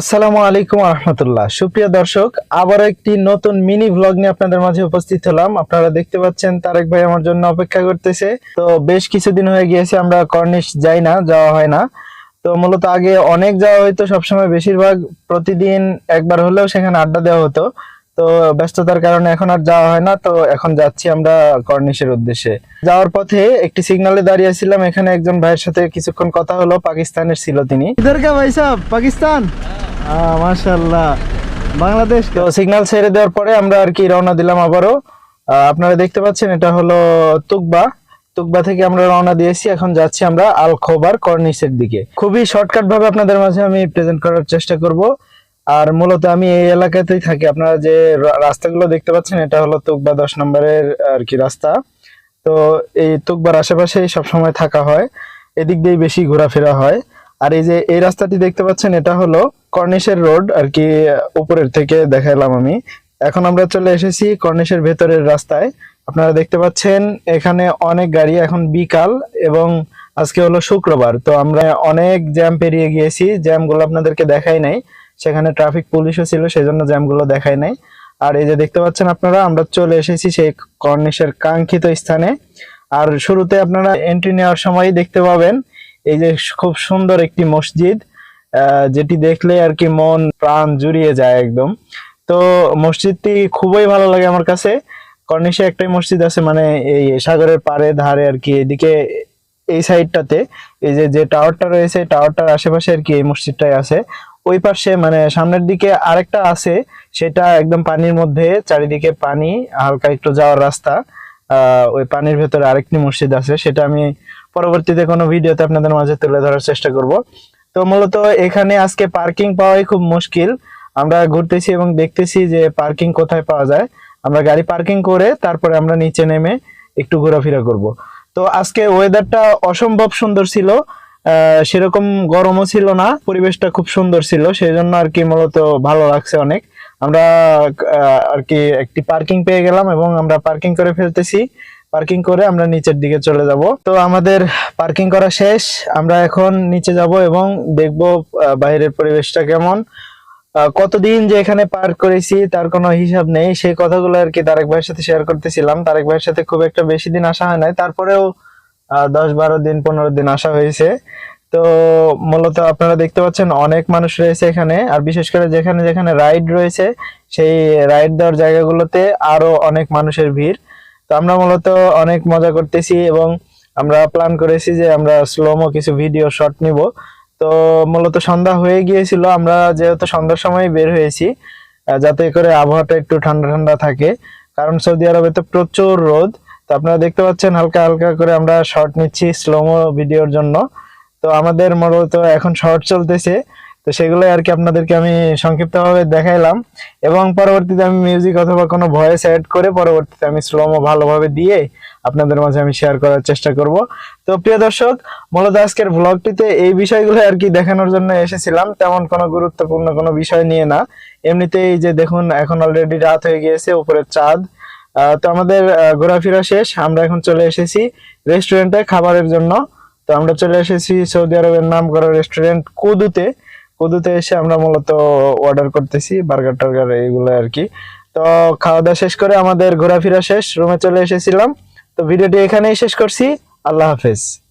আসসালামু আলাইকুম রহমতুল্লাহ সুপ্রিয় দর্শক, আবারও একটি নতুন মিনি ভ্লগ নিয়ে আপনাদের মাঝে উপস্থিত হলাম। আপনারা দেখতে পাচ্ছেন তারেক ভাই আমার জন্য অপেক্ষা করতেছে। তো বেশ কিছুদিন হয়ে গিয়েছে, আমরা কর্নিশ যাই না, যাওয়া হয় না। তো মূলত আগে অনেক যাওয়া হইতো, সবসময় বেশিরভাগ প্রতিদিন একবার হলেও সেখানে আড্ডা দেওয়া হতো। তো ব্যস্ততার কারণে এখন আর যাওয়া হয় না, তো এখন যাচ্ছি আমরা কর্নিশের উদ্দেশ্যে। যাওয়ার পথে একটি সিগনালে দাঁড়িয়েছিলাম এখানে একজন ভাইয়ের সাথে কিছুক্ষণ কথা হলো, পাকিস্তানের ছিল তিনি। পাকিস্তান? বাংলাদেশ তো সিগন্যাল ছেড়ে দেওয়ার পরে আমরা আর কি রওনা দিলাম আবারও। আপনারা দেখতে পাচ্ছেন, এটা হলো তুকবা। তুকবা থেকে আমরা রওনা দিয়েছি, এখন যাচ্ছি আমরা আল খোবার কর্নিসের দিকে। খুবই শর্টকাট ভাবে আপনাদের মাঝে আমি প্রেজেন্ট করার চেষ্টা করব। আর মূলত আমি এই এলাকাতেই থাকি। আপনারা যে রাস্তাগুলো দেখতে পাচ্ছেন, এটা হলো তুকবা দশ নম্বরের আর কি রাস্তা। তো এই তুকবার আশেপাশে সবসময় থাকা হয়। এদিক দিয়েই বেশি ঘোরাফেরা হয়। আর এই যে এই রাস্তাটি দেখতে পাচ্ছেন, এটা হলো কর্নিশের রোড, আর কি, উপরের থেকে দেখালাম আমি। এখন আমরা চলে এসেছি কর্নিশের ভেতরের রাস্তায়। আপনারা দেখতে পাচ্ছেন, এখানে অনেক গাড়ি এখন বিকাল এবং আজকে হলো শুক্রবার। তো আমরা অনেক জ্যাম পেরিয়ে গিয়েছি, জ্যামগুলো আপনাদেরকে দেখাই নাই। সেখানে ট্রাফিক পুলিশও ছিল সেই সেজন্য জ্যামগুলো দেখাই নাই। আর এই যে দেখতে পাচ্ছেন আপনারা, আমরা চলে এসেছি সেই কর্নিশের কাঙ্ক্ষিত স্থানে। আর শুরুতে আপনারা এন্ট্রি নেওয়ার সময় দেখতে পাবেন এই যে খুব সুন্দর একটি মসজিদ যেটি দেখলে আর কি মন, প্রাণ জুড়িয়ে যায় একদম। তো মসজিদটি খুবই ভালো লাগে আমার কাছে। কর্নিশে একটাই মসজিদ আছে মানে এই সাগরের পাড়ে, ধারে আর কি, এদিকে এই সাইডটাতে। এই যে যে টাওয়ারটা রয়েছে টাওয়ারটার আশেপাশে আর কি এই মসজিদটাই আছে। ওই পাশে মানে সামনের দিকে আরেকটা আছে, সেটা একদম পানির মধ্যে, চারিদিকে পানি, হালকা একটু যাওয়ার রাস্তা। ওই পানির ভেতরে আরেকটি মসজিদ আছে, সেটা আমি পরবর্তীতে কোনো ভিডিওতে আপনাদের মাঝে তুলে ধরার চেষ্টা করব। তো মূলত এখানে আজকে পার্কিং পাওয়াই খুব মুশকিল। আমরা ঘুরতেছি এবং দেখতেছি যে পার্কিং কোথায় পাওয়া যায়। আমরা গাড়ি পার্কিং করে তারপরে আমরা নিচে নেমে একটু ঘোরাফেরা করব। তো আজকে ওয়েদারটা অসম্ভব সুন্দর ছিল। সেরকম গরমও ছিল না, পরিবেশটা খুব সুন্দর ছিল সেই জন্য আর কি মূলত ভালো লাগছে অনেক। আমরা আর কি একটি পার্কিং পেয়ে গেলাম এবং আমরা পার্কিং করে ফেলতেছি। পার্কিং করে আমরা নিচের দিকে চলে যাব। তো আমাদের পার্কিং করা শেষ। আমরা এখন নিচে যাব এবং দেখব বাইরের পরিবেশটা কেমন। কতদিন যে এখানে পার্ক করেছি তার কোনো হিসাব নেই। সেই কথাগুলো আর কি তারেক ভাইয়ের সাথে শেয়ার করতেছিলাম। তারেক ভাইয়ের সাথে খুব একটা বেশি দিন আসা হয় নাই। তারপরেও দশ বারো দিন, পনেরো দিন আসা হয়েছে। তো মূলত আপনারা দেখতে পাচ্ছেন অনেক মানুষ রয়েছে এখানে। আর বিশেষ করে যেখানে যেখানে রাইড রয়েছে, সেই রাইড দেওয়ার জায়গাগুলোতে আরও অনেক মানুষের ভিড়। তো আমরা মূলত অনেক মজা করতেছি এবং আমরা প্ল্যান করেছি যে আমরা স্লোমো কিছু ভিডিও শট নিব। তো মূলত সন্ধ্যা হয়ে গিয়েছিল, আমরা যেহেতু সন্ধ্যার সময় বের হয়েছি যাতে করে আবহাওয়াটা একটু ঠান্ডা ঠান্ডা থাকে। কারণ সৌদি আরবে তো প্রচুর রোদ, তো আপনারা দেখতে পাচ্ছেন হালকা হালকা করে আমরা শর্ট নিচ্ছি স্লোমো ভিডিওর জন্য। তো আমাদের মূলত এখন শর্ট চলতেছে। তো সেগুলো আর কি আপনাদেরকে আমি সংক্ষিপ্তভাবে দেখাইলাম। এবং পরবর্তীতে আমি মিউজিক অথবা কোনো ভয়েস অ্যাড করে পরবর্তীতে আমি স্লোমো ভালোভাবে দিয়ে আপনাদের মাঝে আমি শেয়ার করার চেষ্টা করব। তো প্রিয় দর্শক, মূলত আজকের ব্লগটিতে এই বিষয়গুলো আর কি দেখানোর জন্য এসেছিলাম। তেমন কোনো গুরুত্বপূর্ণ কোনো বিষয় নিয়ে না। এমনিতেই যে দেখুন, এখন অলরেডি রাত হয়ে গিয়েছে, উপরের চাঁদ। তো আমাদের ঘোরাফেরা শেষ। আমরা এখন চলে এসেছি রেস্টুরেন্টে খাবারের জন্য। তো আমরা চলে এসেছি সৌদি আরবের নাম করা রেস্টুরেন্ট কুদুতে। কুদুতে এসে আমরা মূলত অর্ডার করতেছি বার্গার টার্গার এইগুলো আর কি তো খাওয়া দাওয়া শেষ করে আমাদের ঘোরাফেরা শেষ, রুমে চলে এসেছিলাম। তো ভিডিওটি এখানেই শেষ করছি। আল্লাহ হাফেজ।